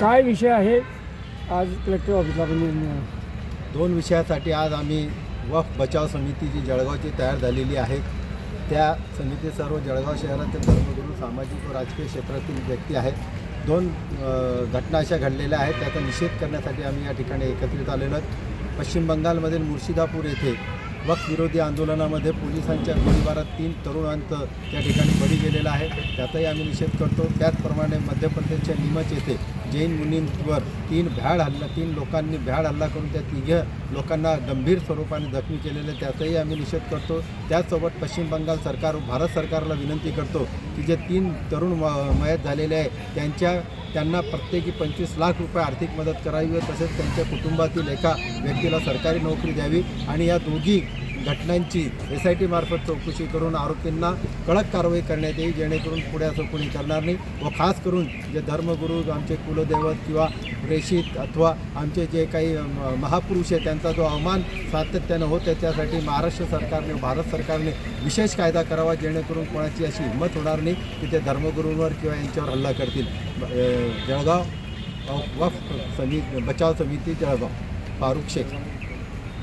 काय विषय आहे? आज कलेक्टर ऑफिसला आपण दोन विषयासाठी आज आम्ही वफ बचाव समिती जी जळगावची तयार झालेली आहे. त्या समिती सर्व जळगाव शहरातील धर्मगुरू सामाजिक व राजकीय क्षेत्रातील व्यक्ती आहेत. दोन अ, घटना अशा घडलेल्या आहेत त्याचा निषेध करण्यासाठी आम्ही या ठिकाणी एकत्रित आलेलो आहोत. पश्चिम बंगालमधील मुर्शिदापूर येथे वक्त विरोधी आंदोलनामध्ये पोलिसांच्या गोळीबारात तीन तरुणांत त्या ठिकाणी बळी गेलेला आहे. त्याचाही आम्ही निषेध करतो. त्याचप्रमाणे मध्य प्रदेशच्या नीमच येथे जैन मुनींवर तीन भ्याड हल्ला तीन लोकांनी भ्याड हल्ला करून त्या तिघे लोकांना गंभीर स्वरूपाने जखमी केलेले त्याचाही आम्ही निषेध करतो. त्याचसोबत पश्चिम बंगाल सरकार भारत सरकारला विनंती करतो की जे तीन तरुण म मयत झालेले आहे त्यांच्या त्यांना प्रत्येकी पंचवीस लाख रुपये आर्थिक मदत करावी व तसेच त्यांच्या कुटुंबातील एका व्यक्तीला सरकारी नोकरी द्यावी. आणि या दोघी घटनांची एस आय टीमार्फत चौकशी करून आरोपींना कडक कारवाई करण्यात येईल जेणेकरून पुढे असं कोणी करणार नाही व खास करून जे धर्मगुरू आमचे कुलदैवत किंवा प्रेषित अथवा आमचे जे काही महापुरुष आहे त्यांचा जो अवमान सातत्यानं होत आहे त्यासाठी महाराष्ट्र सरकारने भारत सरकारने विशेष कायदा करावा जेणेकरून कोणाची अशी हिंमत होणार नाही की ते धर्मगुरूंवर किंवा यांच्यावर हल्ला करतील. ब- जळगाव वफ समिती बचाव समिती जळगाव. फारुख शेख.